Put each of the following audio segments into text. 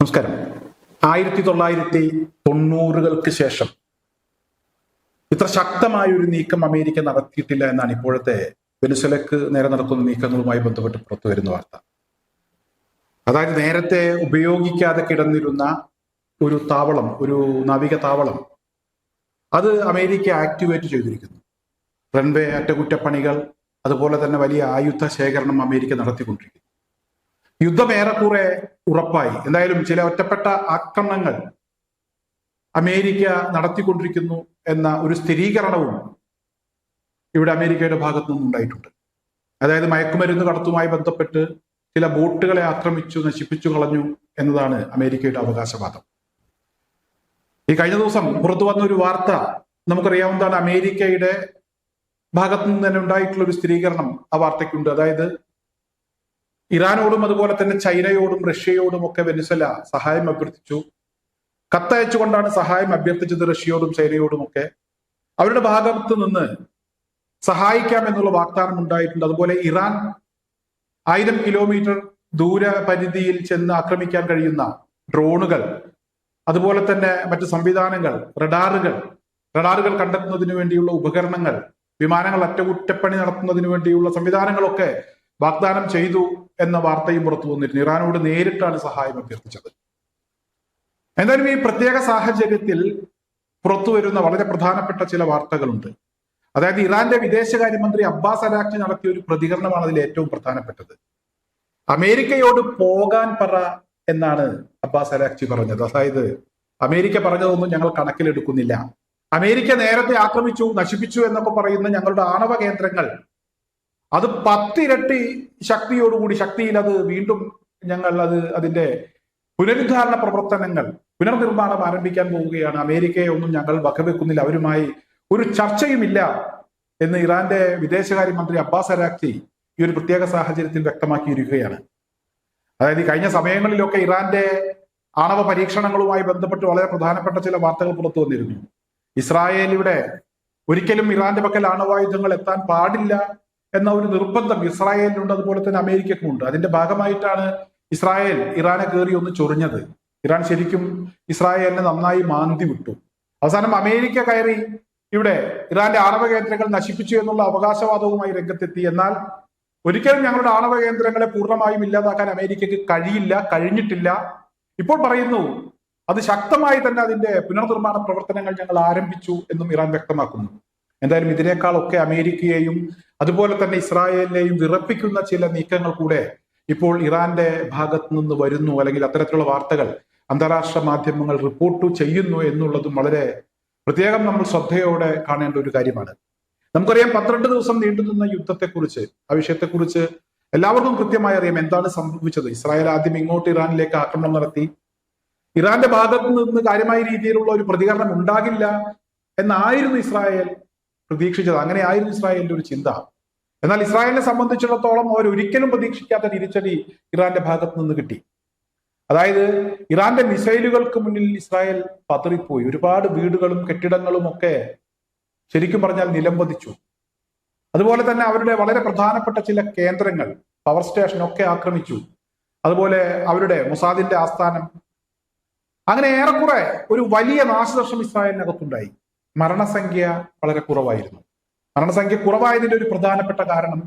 നമസ്കാരം. ആയിരത്തി തൊള്ളായിരത്തി തൊണ്ണൂറുകൾക്ക് ശേഷം ഇത്ര ശക്തമായ ഒരു നീക്കം അമേരിക്ക നടത്തിയിട്ടില്ല എന്നാണ് ഇപ്പോഴത്തെ വെനുസലക്ക് നേരെ നടക്കുന്ന നീക്കങ്ങളുമായി ബന്ധപ്പെട്ട് പുറത്തു വരുന്ന വാർത്ത. അതായത് നേരത്തെ ഉപയോഗിക്കാതെ കിടന്നിരുന്ന ഒരു താവളം ഒരു നാവിക താവളം അത് അമേരിക്ക ആക്ടിവേറ്റ് ചെയ്തിരിക്കുന്നു. റൺവേ അറ്റകുറ്റപ്പണികൾ അതുപോലെ തന്നെ വലിയ ആയുധ ശേഖരണം അമേരിക്ക നടത്തിക്കൊണ്ടിരിക്കുന്നു. യുദ്ധം ഏറെക്കുറെ ഉറപ്പായി. എന്തായാലും ചില ഒറ്റപ്പെട്ട ആക്രമണങ്ങൾ അമേരിക്ക നടത്തിക്കൊണ്ടിരിക്കുന്നു എന്ന ഒരു സ്ഥിരീകരണവും ഇവിടെ അമേരിക്കയുടെ ഭാഗത്തു നിന്നുണ്ടായിട്ടുണ്ട്. അതായത് മയക്കുമരുന്ന് കടത്തുമായി ബന്ധപ്പെട്ട് ചില ബോട്ടുകളെ ആക്രമിച്ചു നശിപ്പിച്ചു കളഞ്ഞു എന്നതാണ് അമേരിക്കയുടെ അവകാശവാദം. ഈ കഴിഞ്ഞ ദിവസം പുറത്തു വന്ന ഒരു വാർത്ത നമുക്കറിയാവുന്നതാണ് അമേരിക്കയുടെ ഭാഗത്തു നിന്ന് തന്നെ ഉണ്ടായിട്ടുള്ള ഒരു സ്ഥിരീകരണം ആ വാർത്തയ്ക്കുണ്ട്. അതായത് ഇറാനോടും അതുപോലെ തന്നെ ചൈനയോടും റഷ്യയോടും ഒക്കെ വെനിസല സഹായം അഭ്യർത്ഥിച്ചു. കത്തയച്ചുകൊണ്ടാണ് സഹായം അഭ്യർത്ഥിച്ചത് റഷ്യയോടും ചൈനയോടും ഒക്കെ. അവരുടെ ഭാഗത്ത് നിന്ന് സഹായിക്കാം എന്നുള്ള വാഗ്ദാനം ഉണ്ടായിട്ടുണ്ട്. അതുപോലെ ഇറാൻ ആയിരം കിലോമീറ്റർ ദൂര പരിധിയിൽ ചെന്ന് ആക്രമിക്കാൻ കഴിയുന്ന ഡ്രോണുകൾ അതുപോലെ തന്നെ മറ്റ് സംവിധാനങ്ങൾ റഡാറുകൾ റഡാറുകൾ കണ്ടെത്തുന്നതിന് വേണ്ടിയുള്ള ഉപകരണങ്ങൾ വിമാനങ്ങൾ അറ്റകുറ്റപ്പണി നടത്തുന്നതിന് വേണ്ടിയുള്ള സംവിധാനങ്ങളൊക്കെ വാഗ്ദാനം ചെയ്തു എന്ന വാർത്തയും പുറത്തു വന്നിരുന്നു. ഇറാനോട് നേരിട്ടാണ് സഹായം അഭ്യർത്ഥിച്ചത്. എന്തായാലും ഈ പ്രത്യേക സാഹചര്യത്തിൽ പുറത്തു വരുന്ന വളരെ പ്രധാനപ്പെട്ട ചില വാർത്തകളുണ്ട്. അതായത് ഇറാന്റെ വിദേശകാര്യമന്ത്രി അബ്ബാസ് അലാഖി നടത്തിയ ഒരു പ്രതികരണമാണ് അതിൽ ഏറ്റവും പ്രധാനപ്പെട്ടത്. അമേരിക്കയോട് പോകാൻ പറ എന്നാണ് അബ്ബാസ് അലാഖി പറഞ്ഞത്. അതായത് അമേരിക്ക പറഞ്ഞതൊന്നും ഞങ്ങൾ കണക്കിലെടുക്കുന്നില്ല. അമേരിക്ക നേരത്തെ ആക്രമിച്ചു നശിപ്പിച്ചു എന്നൊക്കെ പറയുന്ന ഞങ്ങളുടെ ആണവ കേന്ദ്രങ്ങൾ അത് പത്തിരട്ടി ശക്തിയോടുകൂടി ശക്തിയിൽ അത് വീണ്ടും ഞങ്ങൾ അത് അതിന്റെ പുനരുദ്ധാരണ പ്രവർത്തനങ്ങൾ പുനർനിർമ്മാണം ആരംഭിക്കാൻ പോവുകയാണ്. അമേരിക്കയെ ഒന്നും ഞങ്ങൾ വകവെക്കുന്നില്ല. അവരുമായി ഒരു ചർച്ചയുമില്ല എന്ന് ഇറാന്റെ വിദേശകാര്യമന്ത്രി അബ്ബാസ് അരാഖി ഈ ഒരു പ്രത്യേക സാഹചര്യത്തിൽ വ്യക്തമാക്കിയിരിക്കുകയാണ്. അതായത് ഈ കഴിഞ്ഞ സമയങ്ങളിലൊക്കെ ഇറാന്റെ ആണവ പരീക്ഷണങ്ങളുമായി ബന്ധപ്പെട്ട് വളരെ പ്രധാനപ്പെട്ട ചില വാർത്തകൾ പുറത്തു വന്നിരുന്നു. ഇസ്രായേലിയുടെ ഒരിക്കലും ഇറാന്റെ പക്കൽ ആണവായുധങ്ങൾ എത്താൻ പാടില്ല. എന്ന ഒരു നിർബന്ധം ഇസ്രായേലിനുണ്ട് അതുപോലെ തന്നെ അമേരിക്കക്കുമുണ്ട് അതിന്റെ ഭാഗമായിട്ടാണ് ഇസ്രായേൽ ഇറാനെ കയറി ഒന്ന് ചൊറിഞ്ഞത്. ഇറാൻ ശരിക്കും ഇസ്രായേലിനെ നന്നായി മാന്തി വിട്ടു. അവസാനം അമേരിക്ക കയറി ഇവിടെ ഇറാന്റെ ആണവ കേന്ദ്രങ്ങൾ നശിപ്പിച്ചു എന്നുള്ള അവകാശവാദവുമായി രംഗത്തെത്തി. എന്നാൽ ഒരിക്കലും ഞങ്ങളുടെ ആണവ കേന്ദ്രങ്ങളെ പൂർണമായും ഇല്ലാതാക്കാൻ അമേരിക്കക്ക് കഴിയില്ല കഴിഞ്ഞിട്ടില്ല. ഇപ്പോൾ പറയുന്നു അത് ശക്തമായി തന്നെ അതിന്റെ പുനർനിർമ്മാണ പ്രവർത്തനങ്ങൾ ഞങ്ങൾ ആരംഭിച്ചു എന്നും ഇറാൻ വ്യക്തമാക്കുന്നു. എന്തായാലും ഇതിനേക്കാളൊക്കെ അമേരിക്കയെയും അതുപോലെ തന്നെ ഇസ്രായേലിനെയും വിറപ്പിക്കുന്ന ചില നീക്കങ്ങൾ കൂടെ ഇപ്പോൾ ഇറാന്റെ ഭാഗത്ത് നിന്ന് വരുന്നു അല്ലെങ്കിൽ അത്തരത്തിലുള്ള വാർത്തകൾ അന്താരാഷ്ട്ര മാധ്യമങ്ങൾ റിപ്പോർട്ട് ചെയ്യുന്നു എന്നുള്ളതും വളരെ പ്രത്യേകം നമ്മൾ ശ്രദ്ധയോടെ കാണേണ്ട ഒരു കാര്യമാണ്. നമുക്കറിയാം പന്ത്രണ്ട് ദിവസം നീണ്ടുനിന്ന യുദ്ധത്തെക്കുറിച്ച് ആ വിഷയത്തെക്കുറിച്ച് എല്ലാവർക്കും കൃത്യമായി അറിയാം എന്താണ് സംഭവിച്ചത്. ഇസ്രായേൽ ആദ്യം ഇങ്ങോട്ട് ഇറാനിലേക്ക് ആക്രമണം നടത്തി. ഇറാന്റെ ഭാഗത്ത് നിന്ന് കാര്യമായ രീതിയിലുള്ള ഒരു പ്രതികരണം ഉണ്ടാകില്ല എന്നായിരുന്നു ഇസ്രായേൽ പ്രതീക്ഷിച്ചത്. അങ്ങനെ ആയിരുന്നു ഇസ്രായേലിന്റെ ഒരു ചിന്ത. എന്നാൽ ഇസ്രായേലിനെ സംബന്ധിച്ചിടത്തോളം അവർ ഒരിക്കലും പ്രതീക്ഷിക്കാത്ത തിരിച്ചടി ഇറാന്റെ ഭാഗത്ത് നിന്ന് കിട്ടി. അതായത് ഇറാന്റെ മിസൈലുകൾക്ക് മുന്നിൽ ഇസ്രായേൽ പതറിപ്പോയി. ഒരുപാട് വീടുകളും കെട്ടിടങ്ങളും ഒക്കെ ശരിക്കും പറഞ്ഞാൽ നിലംപതിച്ചു. അതുപോലെ തന്നെ അവരുടെ വളരെ പ്രധാനപ്പെട്ട ചില കേന്ദ്രങ്ങൾ പവർ സ്റ്റേഷൻ ഒക്കെ ആക്രമിച്ചു. അതുപോലെ അവരുടെ മുസാദിന്റെ ആസ്ഥാനം. അങ്ങനെ ഏറെക്കുറെ ഒരു വലിയ നാശനഷ്ടം ഇസ്രായേലിനകത്തുണ്ടായി. മരണസംഖ്യ വളരെ കുറവായിരുന്നു. മരണസംഖ്യ കുറവായതിന്റെ ഒരു പ്രധാനപ്പെട്ട കാരണം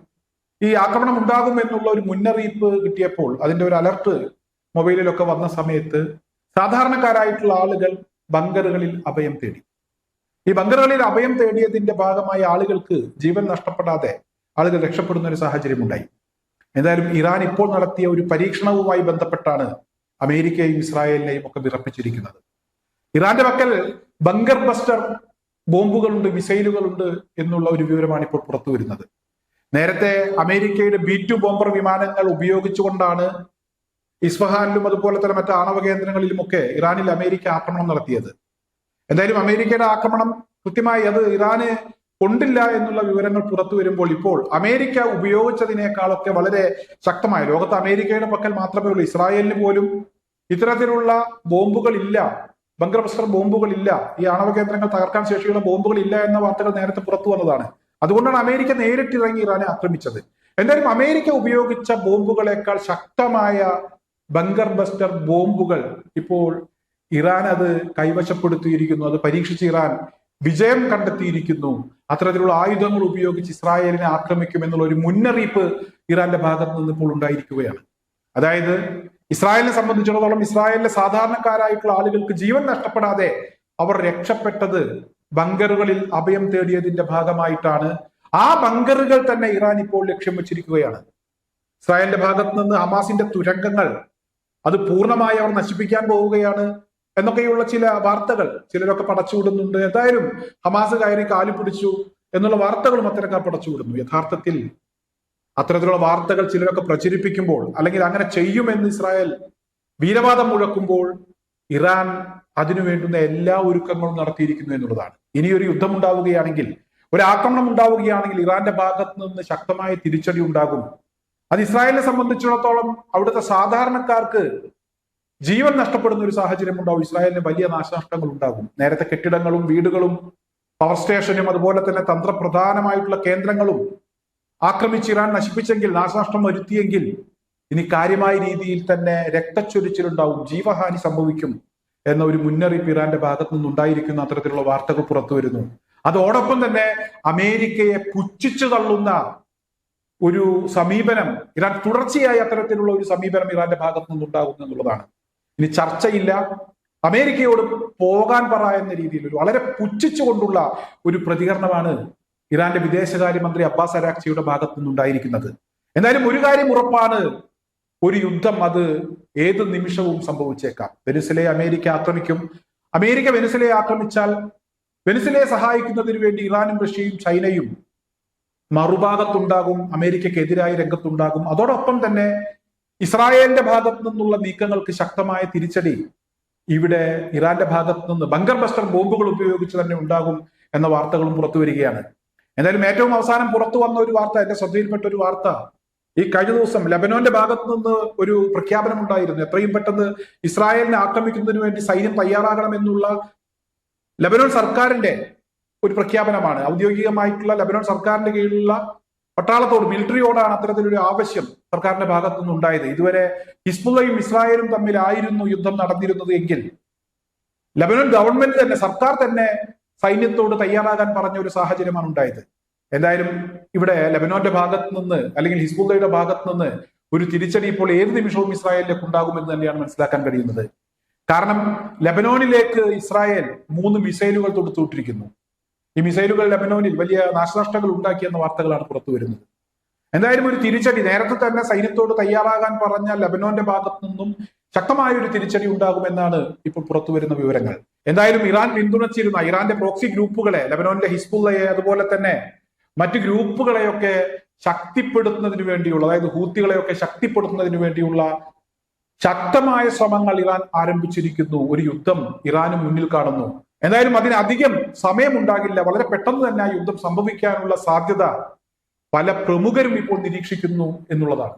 ഈ ആക്രമണം ഉണ്ടാകും എന്നുള്ള ഒരു മുന്നറിയിപ്പ് കിട്ടിയപ്പോൾ അതിന്റെ ഒരു അലർട്ട് മൊബൈലിലൊക്കെ വന്ന സമയത്ത് സാധാരണക്കാരായിട്ടുള്ള ആളുകൾ ബങ്കറുകളിൽ അഭയം തേടി. ഈ ബങ്കറുകളിൽ അഭയം തേടിയതിന്റെ ഭാഗമായി ആളുകൾക്ക് ജീവൻ നഷ്ടപ്പെടാതെ ആളുകൾ രക്ഷപ്പെടുന്ന ഒരു സാഹചര്യം ഉണ്ടായി എന്തായാലും ഇറാൻ ഇപ്പോൾ നടത്തിയ ഒരു പരീക്ഷണവുമായി ബന്ധപ്പെട്ടാണ് അമേരിക്കയും ഇസ്രായേലിനെയും ഒക്കെ വിറപ്പിച്ചിരിക്കുന്നത്. ഇറാന്റെ പക്കൽ ബങ്കർ ബസ്റ്റർ ബോംബുകളുണ്ട് മിസൈലുകളുണ്ട് എന്നുള്ള ഒരു വിവരമാണ് ഇപ്പോൾ പുറത്തു വരുന്നത്. നേരത്തെ അമേരിക്കയുടെ ബി ടു ബോംബർ വിമാനങ്ങൾ ഉപയോഗിച്ചുകൊണ്ടാണ് ഇസ്ഫഹാനിലും അതുപോലെ തന്നെ മറ്റ് ആണവ കേന്ദ്രങ്ങളിലുമൊക്കെ ഇറാനിൽ അമേരിക്ക ആക്രമണം നടത്തിയത്. എന്തായാലും അമേരിക്കയുടെ ആക്രമണം കൃത്യമായി അത് ഇറാന് കൊണ്ടില്ല എന്നുള്ള വിവരങ്ങൾ പുറത്തു വരുമ്പോൾ ഇപ്പോൾ അമേരിക്ക ഉപയോഗിച്ചതിനേക്കാളൊക്കെ വളരെ ശക്തമായ ലോകത്ത് അമേരിക്കയുടെ പക്കൽ മാത്രമേ ഉള്ളൂ ഇസ്രായേലിന് പോലും ഇത്തരത്തിലുള്ള ബോംബുകൾ ഇല്ല ബങ്കർബസ്റ്റർ ബോംബുകൾ ഇല്ല ഈ ആണവ കേന്ദ്രങ്ങൾ തകർക്കാൻ ശേഷിയുള്ള ബോംബുകളില്ല എന്ന വാർത്തകൾ നേരത്തെ പുറത്തു വന്നതാണ്. അതുകൊണ്ടാണ് അമേരിക്ക നേരിട്ട് ഇറങ്ങി ഇറാനെ ആക്രമിച്ചത്. എന്തായാലും അമേരിക്ക ഉപയോഗിച്ച ബോംബുകളെക്കാൾ ശക്തമായ ബങ്കർ ബസ്റ്റർ ബോംബുകൾ ഇപ്പോൾ ഇറാൻ അത് കൈവശപ്പെടുത്തിയിരിക്കുന്നു. അത് പരീക്ഷിച്ച് ഇറാൻ വിജയം കണ്ടെത്തിയിരിക്കുന്നു. അത്തരത്തിലുള്ള ആയുധങ്ങൾ ഉപയോഗിച്ച് ഇസ്രായേലിനെ ആക്രമിക്കുമെന്നുള്ള ഒരു മുന്നറിയിപ്പ് ഇറാന്റെ ഭാഗത്ത് നിന്ന് ഇപ്പോൾ ഉണ്ടായിരിക്കുകയാണ്. അതായത് ഇസ്രായേലിനെ സംബന്ധിച്ചിടത്തോളം ഇസ്രായേലിലെ സാധാരണക്കാരായിട്ടുള്ള ആളുകൾക്ക് ജീവൻ നഷ്ടപ്പെടാതെ അവർ രക്ഷപ്പെട്ടത് ബങ്കറുകളിൽ അഭയം തേടിയതിന്റെ ഭാഗമായിട്ടാണ്. ആ ബങ്കറുകൾ തന്നെ ഇറാൻ ഇപ്പോൾ ലക്ഷ്യം വെച്ചിരിക്കുകയാണ്. ഇസ്രായേലിന്റെ ഭാഗത്ത് നിന്ന് ഹമാസിന്റെ തുരങ്കങ്ങൾ അത് പൂർണമായി അവർ നശിപ്പിക്കാൻ പോവുകയാണ് എന്നൊക്കെയുള്ള ചില വാർത്തകൾ ചിലരൊക്കെ പടച്ചുവിടുന്നുണ്ട്. എന്തായാലും ഹമാസ് കയറി കാലു പിടിച്ചു എന്നുള്ള വാർത്തകളും അത്തരക്കാർ പടച്ചുവിടുന്നു. യഥാർത്ഥത്തിൽ അത്തരത്തിലുള്ള വാർത്തകൾ ചിലരൊക്കെ പ്രചരിപ്പിക്കുമ്പോൾ അല്ലെങ്കിൽ അങ്ങനെ ചെയ്യുമെന്ന് ഇസ്രായേൽ വീരവാദം മുഴക്കുമ്പോൾ ഇറാൻ അതിനു വേണ്ടുന്ന എല്ലാ ഒരുക്കങ്ങളും നടത്തിയിരിക്കുന്നു എന്നുള്ളതാണ്. ഇനി ഒരു യുദ്ധം ഉണ്ടാവുകയാണെങ്കിൽ ഒരു ആക്രമണം ഉണ്ടാവുകയാണെങ്കിൽ ഇറാന്റെ ഭാഗത്ത് നിന്ന് ശക്തമായ തിരിച്ചടി ഉണ്ടാകും. അത് ഇസ്രായേലിനെ സംബന്ധിച്ചിടത്തോളം അവിടുത്തെ സാധാരണക്കാർക്ക് ജീവൻ നഷ്ടപ്പെടുന്ന ഒരു സാഹചര്യം ഉണ്ടാവും. ഇസ്രായേലിന് വലിയ നാശനഷ്ടങ്ങൾ ഉണ്ടാകും. നേരത്തെ കെട്ടിടങ്ങളും വീടുകളും പവർ സ്റ്റേഷനും അതുപോലെ തന്നെ തന്ത്രപ്രധാനമായിട്ടുള്ള കേന്ദ്രങ്ങളും ആക്രമിച്ച് ഇറാൻ നശിപ്പിച്ചെങ്കിൽ നാശനഷ്ടം വരുത്തിയെങ്കിൽ ഇനി കാര്യമായ രീതിയിൽ തന്നെ രക്തച്ചൊരിച്ചിലുണ്ടാവും ജീവഹാനി സംഭവിക്കും എന്ന ഒരു മുന്നറിയിപ്പ് ഇറാന്റെ ഭാഗത്തു നിന്നുണ്ടായിരിക്കുന്ന അത്തരത്തിലുള്ള വാർത്തകൾ പുറത്തു വരുന്നു. അതോടൊപ്പം തന്നെ അമേരിക്കയെ പുച്ഛിച്ചു തള്ളുന്ന ഒരു സമീപനം ഇറാൻ തുടർച്ചയായി അത്തരത്തിലുള്ള ഒരു സമീപനം ഇറാന്റെ ഭാഗത്തു നിന്നുണ്ടാകുന്നു എന്നുള്ളതാണ്. ഇനി ചർച്ചയില്ല. അമേരിക്കയോട് പോകാൻ പറ എന്ന രീതിയിൽ ഒരു വളരെ പുച്ഛിച്ചുകൊണ്ടുള്ള ഒരു പ്രതികരണമാണ് ഇറാന്റെ വിദേശകാര്യമന്ത്രി അബ്ബാസ് അരാക്ചിയുടെ ഭാഗത്തു നിന്നുണ്ടായിരിക്കുന്നത് എന്തായാലും ഒരു കാര്യം ഉറപ്പാണ്. ഒരു യുദ്ധം അത് ഏത് നിമിഷവും സംഭവിച്ചേക്കാം. വെനിസിലയെ അമേരിക്ക ആക്രമിക്കും. അമേരിക്ക വെനിസിലയെ ആക്രമിച്ചാൽ വെനിസിലയെ സഹായിക്കുന്നതിന് വേണ്ടി ഇറാനും റഷ്യയും ചൈനയും മറുഭാഗത്തുണ്ടാകും അമേരിക്കക്കെതിരായി രംഗത്തുണ്ടാകും. അതോടൊപ്പം തന്നെ ഇസ്രായേലിന്റെ ഭാഗത്തു നിന്നുള്ള നീക്കങ്ങൾക്ക് ശക്തമായ തിരിച്ചടി ഇവിടെ ഇറാന്റെ ഭാഗത്തു നിന്ന് ബങ്കർ ബസ്റ്റർ ബോംബുകൾ ഉപയോഗിച്ച് തന്നെ ഉണ്ടാകും എന്ന വാർത്തകളും പുറത്തു വരികയാണ് എന്തായാലും ഏറ്റവും അവസാനം പുറത്തു വന്ന ഒരു വാർത്ത എന്റെ ശ്രദ്ധയിൽപ്പെട്ട ഒരു വാർത്ത ഈ കഴിഞ്ഞ ദിവസം ലബനോന്റെ ഭാഗത്തു നിന്ന് ഒരു പ്രഖ്യാപനം ഉണ്ടായിരുന്നു. എത്രയും പെട്ടെന്ന് ഇസ്രായേലിനെ ആക്രമിക്കുന്നതിന് വേണ്ടി സൈന്യം തയ്യാറാകണമെന്നുള്ള ലബനോൻ സർക്കാരിന്റെ ഒരു പ്രഖ്യാപനമാണ്. ഔദ്യോഗികമായിട്ടുള്ള ലബനോൻ സർക്കാരിന്റെ കീഴിലുള്ള പട്ടാളത്തോട് മിലിറ്ററിയോടാണ് അത്തരത്തിലൊരു ആവശ്യം സർക്കാരിന്റെ ഭാഗത്തു നിന്ന് ഉണ്ടായത്. ഇതുവരെ ഹിസ്ബുള്ളയും ഇസ്രായേലും തമ്മിലായിരുന്നു യുദ്ധം നടന്നിരുന്നത് എങ്കിൽ ലബനോൻ ഗവൺമെന്റ് തന്നെ സർക്കാർ തന്നെ സൈന്യത്തോട് തയ്യാറാകാൻ പറഞ്ഞ ഒരു സാഹചര്യമാണ് ഉണ്ടായത്. എന്തായാലും ഇവിടെ ലബനോന്റെ ഭാഗത്ത് നിന്ന് അല്ലെങ്കിൽ ഹിസ്ബുള്ളയുടെ ഭാഗത്ത് നിന്ന് ഒരു തിരിച്ചടി ഇപ്പോൾ ഏത് നിമിഷവും ഇസ്രായേലിലേക്ക് ഉണ്ടാകുമെന്ന് തന്നെയാണ് മനസ്സിലാക്കാൻ കഴിയുന്നത്. കാരണം ലബനോനിലേക്ക് ഇസ്രായേൽ മൂന്ന് മിസൈലുകൾ തൊടുത്തുവിട്ടിരിക്കുന്നു ഈ മിസൈലുകൾ ലബനോനിൽ വലിയ നാശനഷ്ടങ്ങൾ ഉണ്ടാക്കിയെന്ന വാർത്തകളാണ് പുറത്തു വരുന്നത്. എന്തായാലും ഒരു തിരിച്ചടി നേരത്തെ തന്നെ സൈന്യത്തോട് തയ്യാറാകാൻ പറഞ്ഞ ലബനോന്റെ ഭാഗത്തു നിന്നും ശക്തമായ ഒരു തിരിച്ചടി ഉണ്ടാകുമെന്നാണ് ഇപ്പോൾ പുറത്തു വരുന്ന വിവരങ്ങൾ. എന്തായാലും ഇറാൻ പിന്തുണച്ചിരുന്ന ഇറാന്റെ പ്രോക്സി ഗ്രൂപ്പുകളെ ലബനോന്റെ ഹിസ്ബുള്ളയെ അതുപോലെ തന്നെ മറ്റു ഗ്രൂപ്പുകളെയൊക്കെ ശക്തിപ്പെടുത്തുന്നതിന് വേണ്ടിയുള്ള അതായത് ഹൂത്തികളെയൊക്കെ ശക്തിപ്പെടുത്തുന്നതിന് വേണ്ടിയുള്ള ശക്തമായ ശ്രമങ്ങൾ ഇറാൻ ആരംഭിച്ചിരിക്കുന്നു. ഒരു യുദ്ധം ഇറാന് മുന്നിൽ കാണുന്നു. എന്തായാലും അതിനധികം സമയമുണ്ടാകില്ല. വളരെ പെട്ടെന്ന് തന്നെ ആ യുദ്ധം സംഭവിക്കാനുള്ള സാധ്യത പല പ്രമുഖരും ഇപ്പോൾ നിരീക്ഷിക്കുന്നു എന്നുള്ളതാണ്.